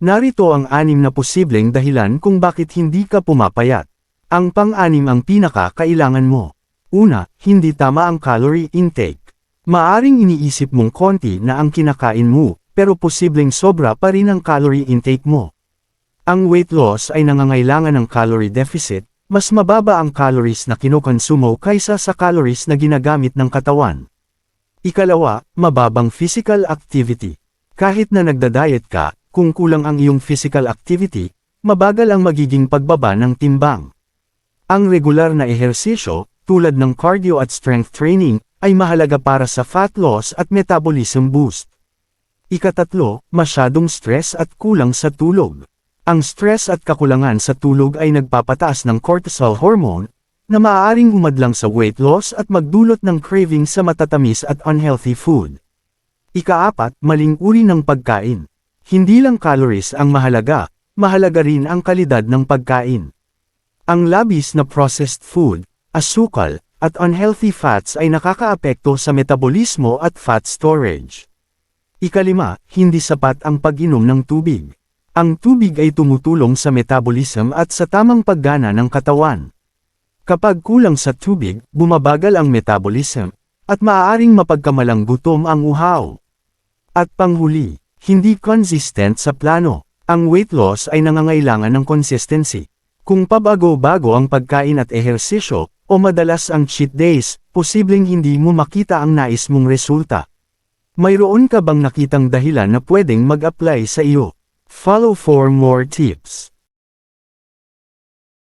Narito ang anim na posibleng dahilan kung bakit hindi ka pumapayat. Ang pang-anim ang pinaka-kailangan mo. Una, hindi tama ang calorie intake. Maaring iniisip mong konti na ang kinakain mo, pero posibleng sobra pa rin ang calorie intake mo. Ang weight loss ay nangangailangan ng calorie deficit, mas mababa ang calories na kinokonsumo kaysa sa calories na ginagamit ng katawan. Ikalawa, mababang physical activity. Kahit na nagda-diet ka, kung kulang ang iyong physical activity, mabagal ang magiging pagbaba ng timbang. Ang regular na ehersisyo, tulad ng cardio at strength training, ay mahalaga para sa fat loss at metabolism boost. Ikatatlo, masyadong stress at kulang sa tulog. Ang stress at kakulangan sa tulog ay nagpapataas ng cortisol hormone, na maaaring umadlang sa weight loss at magdulot ng craving sa matatamis at unhealthy food. Ikaapat, maling uri ng pagkain. Hindi lang calories ang mahalaga, mahalaga rin ang kalidad ng pagkain. Ang labis na processed food, asukal, at unhealthy fats ay nakakaapekto sa metabolismo at fat storage. Ikalima, hindi sapat ang pag-inom ng tubig. Ang tubig ay tumutulong sa metabolism at sa tamang paggana ng katawan. Kapag kulang sa tubig, bumabagal ang metabolism, at maaaring mapagkamalang gutom ang uhaw. At panghuli, hindi consistent sa plano. Ang weight loss ay nangangailangan ng consistency. Kung pabago-bago ang pagkain at ehersisyo, o madalas ang cheat days, posibleng hindi mo makita ang nais mong resulta. Mayroon ka bang nakitang dahilan na pwedeng mag-apply sa iyo? Follow for more tips.